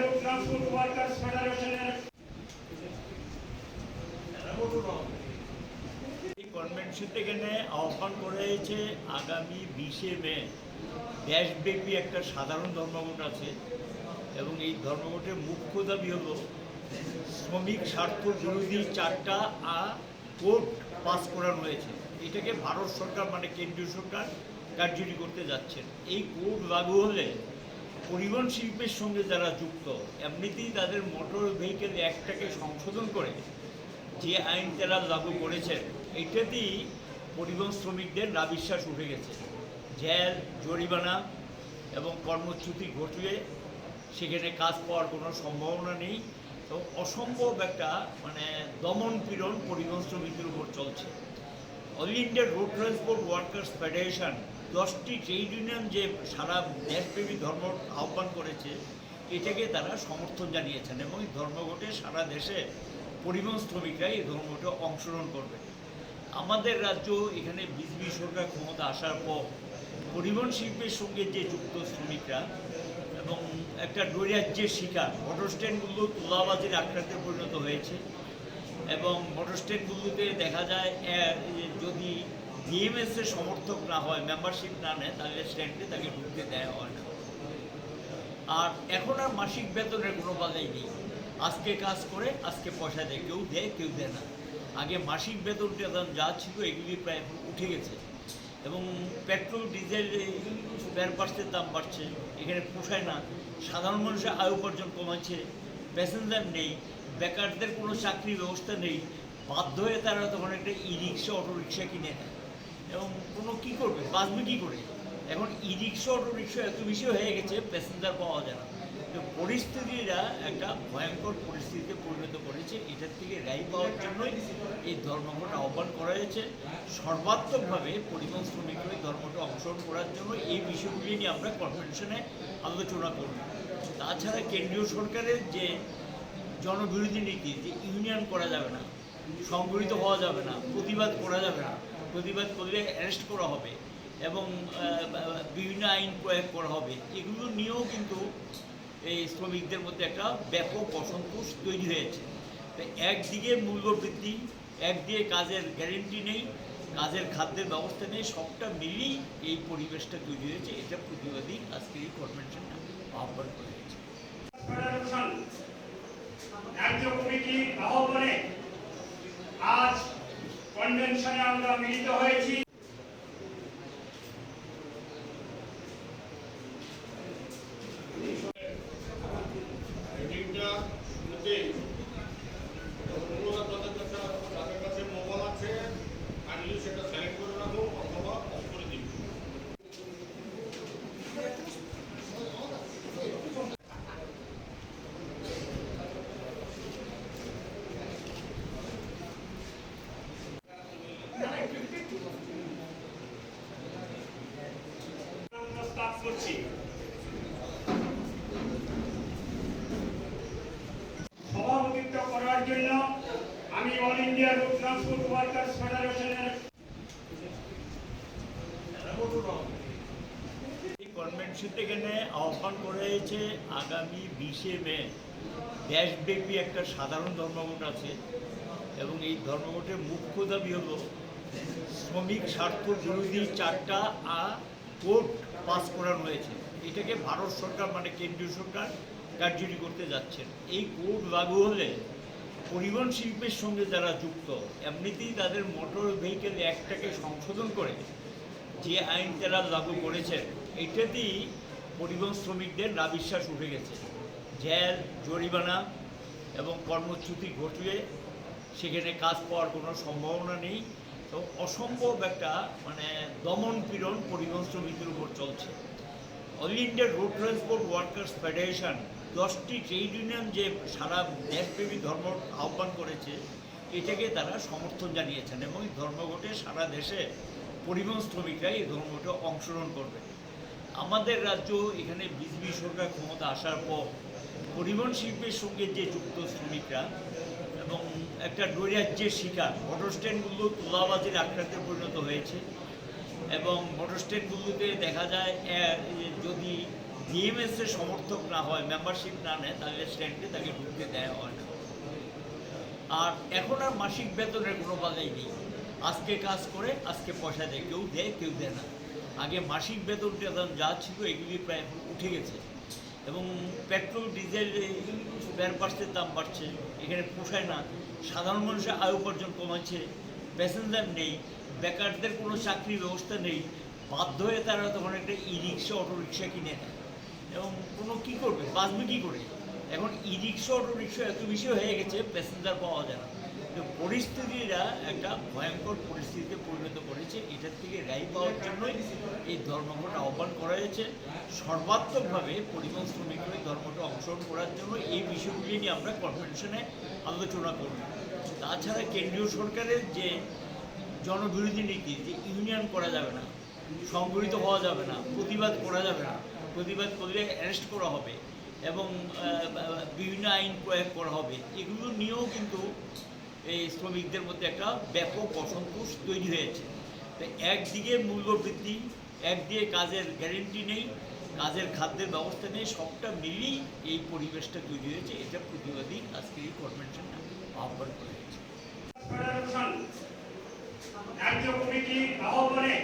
Road transport workers convention এখানে আহ্বান করা হয়েছে আগামী বিশে মে। দেশব্যাপী একটা সাধারণ ধর্মঘট আছে এবং এই ধর্মঘটের মুখ্য দাবি হলো শ্রমিক স্বার্থ বিরোধী চারটা কোর্ট পাস করানো হয়েছে। এটাকে ভারত সরকার মানে কেন্দ্রীয় সরকার কার্যকরী করতে যাচ্ছেন। এই কোর্ট লাগু হলে পরিবহন শিল্পের সঙ্গে যারা যুক্ত, এমনিতেই তাদের মোটর ভেহিকেল অ্যাক্টটাকে সংশোধন করে যে আইন তারা লাগু করেছেন, এটাতেই পরিবহন শ্রমিকদের নাবিশ্বাস উঠে গেছে। জেল, জরিমানা এবং কর্মচ্যুতি ঘটিয়ে সেখানে কাজ পাওয়ার কোনো সম্ভাবনা নেই। তো অসম্ভব একটা মানে দমন পীড়ন পরিবহন শ্রমিকদের উপর চলছে। All India road transport workers federation দশটি ট্রেড ইউনিয়ন যে সারা দেশব্যাপী ধর্ম আহ্বান করেছে, এটাকে তারা সমর্থন জানিয়েছেন এবং এই ধর্মঘটে সারা দেশে পরিবহন শ্রমিকরা এই ধর্মঘটে অংশগ্রহণ করবে। আমাদের রাজ্য এখানে বিজেপি সরকার ক্ষমতা আসার পর পরিবহন শিল্পের সঙ্গে যে যুক্ত শ্রমিকরা এবং একটা নৈরাজ্যের শিকার মোটর স্ট্যান্ডগুলো তোলাবাজির আক্রান্তে পরিণত হয়েছে এবং মোটর স্ট্যান্ডগুলোতে দেখা যায় যদি ডিএমএস এর সমর্থক না হয় মেম্বারশিপ না নেয়, তাহলে স্ট্যান্ডে তাকে ঢুকতে দেওয়া হয় না। আর এখন আর মাসিক বেতনের কোনো বাধাই নেই। আজকে কাজ করে, আজকে পয়সা দেয়। কেউ দেয় কেউ দেয় না। আগে মাসিক বেতন টেতন যা ছিল, এগুলি প্রায় উঠে গেছে। এবং পেট্রোল, ডিজেল স্পেয়ার পার্টসের দাম বাড়ছে। এখানে পোষায় না। সাধারণ মানুষের আয় উপার্জন কমাচ্ছে। প্যাসেঞ্জার নেই। বেকারদের কোনো চাকরির ব্যবস্থা নেই। বাধ্য হয়ে তারা তখন একটা ই রিক্সা অটো রিক্সা কিনে নেয়। এবং কোনো কী করবে? বাঁচবে কী করে? এখন ই রিক্সা অটো রিক্সা এত বেশি হয়ে গেছে প্যাসেঞ্জার পাওয়া যায় না। তো পরিস্থিতিরা একটা ভয়ঙ্কর পরিস্থিতিতে পরিণত করেছে। এটার থেকে রেহাই পাওয়ার জন্যই এই ধর্মঘট আহ্বান করা হয়েছে। সর্বাত্মকভাবে পরিবহন শ্রমিকরা এই ধর্মটা অংশগ্রহণ করার জন্য এই বিষয়গুলি নিয়ে আমরা কনভেনশনে আলোচনা করব। তাছাড়া কেন্দ্রীয় সরকারের যে জনবিরোধী নীতি, যে ইউনিয়ন করা যাবে না, সংগঠিত হওয়া যাবে না, প্রতিবাদ করা যাবে না প্রতিবাদ করলে অ্যারেস্ট করা হবে এবং বিভিন্ন আইন প্রয়োগ করা হবে। এগুলো নিয়েও কিন্তু এই শ্রমিকদের মধ্যে একটা ব্যাপক অসন্তোষ তৈরি হয়েছে। একদিকে মূল্যবৃদ্ধি, একদিকে কাজের গ্যারেন্টি নেই, কাজের খাদ্যের ব্যবস্থা নেই, সবটা মিলিয়ে এই পরিবেশটা তৈরি হয়েছে। এটা প্রতিবাদী আজকে এই কনভেনশনটা আহ্বান করা হয়েছে ফেডারেশন রাজ্য কমিটির আহ্বানে আজ কনভেনশনে আমরা মিলিত হয়েছি মিটিংটা শুনতে অনুরোধ আপনাদের কাছে তাদের কাছে মোবাইল আছে কাইন্ডলি সেটা সাইলেন্ট করে রাখুন অথবা অফ করে দিন প্রস্তাব করছি সভাপতিত্ব করার জন্য আমি all India road transport workers ফেডারেশনের এই কনভেনশন এখানে আহ্বান হয়েছে আগামী বিশে মে। দেশব্যাপী একটা সাধারণ ধর্মঘট আছে এবং এই ধর্মঘটের মুখ্য দাবি হলো শ্রমিক স্বার্থ বিরোধী চারটা কোর্ট পাস করানো হয়েছে। এটাকে ভারত সরকার মানে কেন্দ্রীয় সরকার কার্যকরী করতে যাচ্ছেন। এই কোর্ট লাগু হলে পরিবহন শিল্পের সঙ্গে যারা যুক্ত, এমনিতেই তাদের মোটর ভেহিকেল অ্যাক্টটাকে সংশোধন করে যে আইন তারা লাগু করেছেন এটাতেই পরিবহন শ্রমিকদের নাবিশ্বাস উঠে গেছে। জেল, জরিমানা এবং কর্মচ্যুতি ঘটিয়ে সেখানে কাজ পাওয়ার কোনো সম্ভাবনা নেই তো অসম্ভব একটা মানে দমন পীড়ন পরিবহন শ্রমিকদের উপর চলছে। All India road transport workers federation দশটি ট্রেড ইউনিয়ন যে সারা দেশব্যাপী ধর্ম আহ্বান করেছে, এটাকে তারা সমর্থন জানিয়েছেন এবং ধর্মঘটে সারা দেশে পরিবহন শ্রমিকরা এই ধর্মঘটে অংশগ্রহণ করবে। আমাদের রাজ্য এখানে বিজেপি সরকার ক্ষমতা আসার পর পরিবহন শিল্পের সঙ্গে যে যুক্ত শ্রমিকরা এবং একটা নৈরাজ্যের শিকার মোটর স্ট্যান্ডগুলো তোলাবাজির আক্রান্তে পরিণত হয়েছে এবং মোটর স্ট্যান্ডগুলোতে দেখা যায় যদি ডিএমএস এর সমর্থক না হয় মেম্বারশিপ না নেয়, তাহলে স্ট্যান্ডে তাকে ঢুকতে দেওয়া হয় না। আর এখন আর মাসিক বেতনের কোনো বাধাই নেই। আজকে কাজ করে, আজকে পয়সা দেয়, কেউ দেয় কেউ দেয় না। আগে মাসিক বেতন যা ছিল এগুলি প্রায় এখন উঠে গেছে। এবং পেট্রোল, ডিজেল স্পেয়ার পার্টসের দাম বাড়ছে। এখানে পোষায় না। সাধারণ মানুষের আয় উপার্জন কমাচ্ছে। প্যাসেঞ্জার নেই। বেকারদের কোনো চাকরির ব্যবস্থা নেই। বাধ্য হয়ে তারা তখন একটা ই রিক্সা অটো রিক্সা কিনে নেয়। এবং কোনো কী করবে? বাঁচবে কী করে? এখন ই রিক্সা অটো রিক্সা এত বেশি হয়ে গেছে প্যাসেঞ্জার পাওয়া যায় না। তো পরিস্থিতিরা একটা ভয়ঙ্কর পরিস্থিতিতে পরিণত করেছে। এটার থেকে রেহাই পাওয়ার জন্যই এই ধর্মঘট আহ্বান করা হয়েছে। সর্বাত্মকভাবে পরিবহন শ্রমিকরা ধর্মটা অংশগ্রহণ করার জন্য এই বিষয়গুলি নিয়ে আমরা কনভেনশনে আলোচনা করব। তাছাড়া কেন্দ্রীয় সরকারের যে জনবিরোধী নীতি, যে ইউনিয়ন করা যাবে না, সংগঠিত হওয়া যাবে না, প্রতিবাদ করা যাবে না, প্রতিবাদ করলে অ্যারেস্ট করা হবে এবং বিভিন্ন আইন প্রয়োগ করা হবে, এগুলো নিয়েও কিন্তু এই শ্রমিকদের মধ্যে একটা ব্যাপক অসন্তোষ তৈরি হয়েছে। তো একদিকে মূল্যবৃদ্ধি একদিকে কাজের গ্যারেন্টি নেই, কাজের খাদ্যের ব্যবস্থা নেই, সবটা মিলিয়েই এই পরিবেশটা তৈরি হয়েছে। এটা প্রতিবাদী আজকে এই কনভেনশনটা আহ্বান করা হয়েছে।